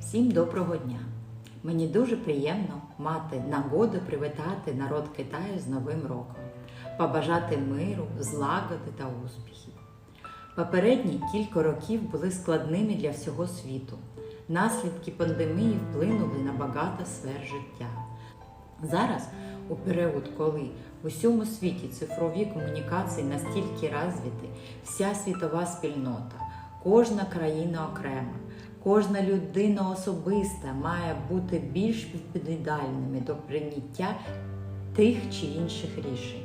Всім доброго дня! Мені дуже приємно мати нагоду привітати народ Китаю з Новим роком, побажати миру, злагоди та успіхів. Попередні кілька років були складними для всього світу. Наслідки пандемії вплинули на багато сфер життя. Зараз, у період, коли в усьому світі цифрові комунікації настільки розвиті, вся світова спільнота, кожна країна окрема, кожна людина особиста має бути більш відповідальними до прийняття тих чи інших рішень.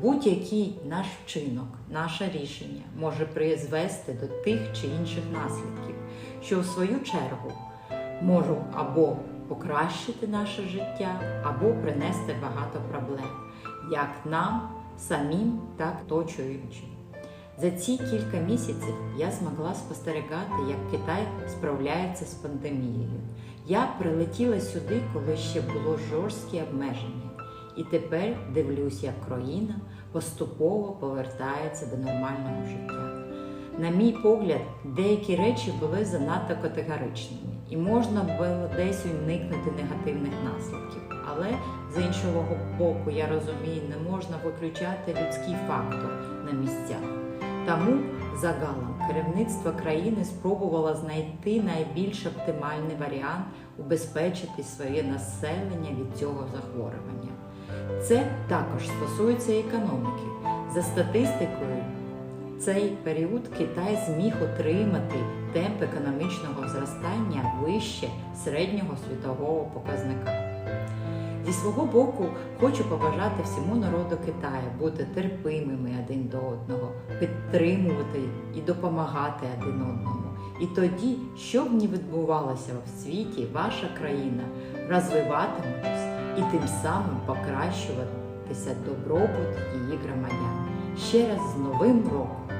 Будь-який наш вчинок, наше рішення може призвести до тих чи інших наслідків, що в свою чергу можуть або покращити наше життя, або принести багато проблем, як нам самим, так і оточуючим. За ці кілька місяців я змогла спостерігати, як Китай справляється з пандемією. Я прилетіла сюди, коли ще було жорсткі обмеження, і тепер дивлюсь, як країна поступово повертається до нормального життя. На мій погляд, деякі речі були занадто категоричними, і можна було десь уникнути негативних наслідків. Але з іншого боку, я розумію, не можна виключати людський фактор на місцях. Тому загалом керівництво країни спробувало знайти найбільш оптимальний варіант убезпечити своє населення від цього захворювання. Це також стосується економіки. За статистикою, цей період Китай зміг отримати темп економічного зростання вище середнього світового показника. Зі свого боку, хочу побажати всьому народу Китаю бути терпимими один до одного, підтримувати і допомагати один одному. І тоді, що б ні відбувалося в світі, ваша країна розвиватиметься і тим самим покращуватися добробут її громадян. Ще раз з Новим роком!